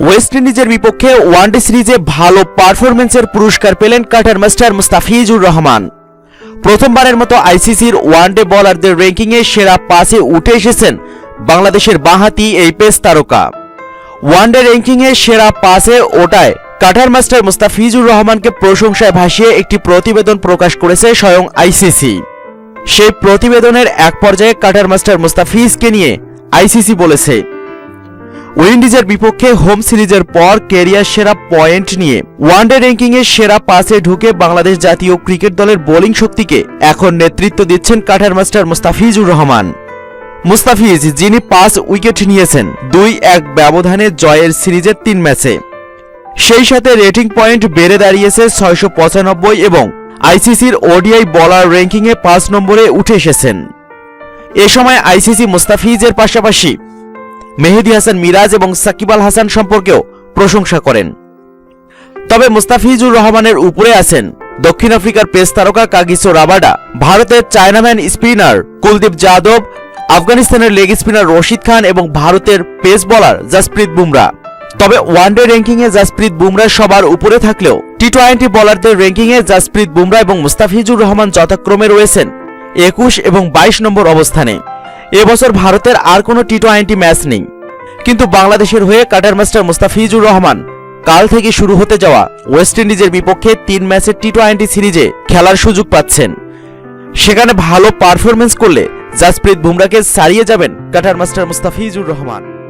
West ইন্ডিজের বিপক্ষে one day সিরিজে ভালো পারফরমেন্সের পুরস্কার পেলেন কাটার মাস্টার মুস্তাফিজুর রহমান। প্রথমবারের মতো আইসিসির ওয়ানডে বোলারদের র্যাঙ্কিংয়ে সেরা পাসে উঠে এসেছেন বাংলাদেশের বাঁহাতি এই পেস তারকা। ওয়ানডে র্যাঙ্কিংয়ে সেরা পাসে ওটায় কাটার মাস্টার মুস্তাফিজুর রহমানকে প্রশংসায় ভাসিয়ে একটি প্রতিবেদন প্রকাশ করেছে স্বয়ং আইসিসি সেই প্রতিবেদনের এক পর্যায়ে কাটার মাস্টার মুস্তাফিজকে নিয়ে আইসিসি বলেছে উইন্ডিজের বিপক্ষে হোম সিরিজের পর কেরিয়ার সেরা পয়েন্ট নিয়ে ওয়ানডে র্যাঙ্কিংয়ে সেরা পাসে ঢুকে বাংলাদেশ জাতীয় ক্রিকেট দলের বোলিং শক্তিকে এখন নেতৃত্ব দিচ্ছেন কাটার মাস্টার মুস্তাফিজুর রহমান। মুস্তাফিজ, যিনি পাঁচ উইকেট নিয়েছেন, দুই এক ব্যবধানে জয়ের সিরিজের তিন ম্যাচে। সেই সাথে রেটিং পয়েন্ট বেড়ে দাঁড়িয়েছে ছয়শো পঁচানব্বই এবং আইসিসির ওডিআই বলার র্যাঙ্কিংয়ে পাঁচ নম্বরে উঠে এসেছেন। এ সময় আইসিসি মুস্তাফিজের পাশাপাশি মেহেদি হাসান মিরাজ এবং সাকিব আল হাসান সম্পর্কেও প্রশংসা করেন। তবে মুস্তাফিজুর রহমানের উপরে আছেন দক্ষিণ আফ্রিকার পেস তারকা কাগিসো রাবাডা, ভারতের চায়নাম্যান স্পিনার কুলদীপ যাদব, আফগানিস্তানের লেগ স্পিনার রশিদ খান এবং ভারতের পেস বোলার জাসপ্রীত বুমরা। তবে ওয়ানডে র্যাঙ্কিংয়ে জাসপ্রীত বুমরা সবার উপরে থাকলেও টি টোয়েন্টি বোলারদের র্যাঙ্কিংয়ে জাসপ্রীত বুমরা এবং মুস্তাফিজুর রহমান যথাক্রমে রয়েছেন একুশ এবং বাইশ নম্বর অবস্থানে। এবছর ভারতের আর কোনো টি টোয়েন্টি ম্যাচ নেই। কিন্তু বাংলাদেশের হয়ে কাটার মাস্টার মুস্তাফিজুর রহমান কাল থেকে শুরু হতে যাওয়া ওয়েস্ট ইন্ডিজের বিপক্ষে তিন ম্যাচের টি টোয়েন্টি সিরিজে খেলার সুযোগ পাচ্ছেন। সেখানে ভালো পারফরমেন্স করলে জাসপ্রীত বুমরাকে সারিয়ে যাবেন কাটার মাস্টার মুস্তাফিজুর রহমান।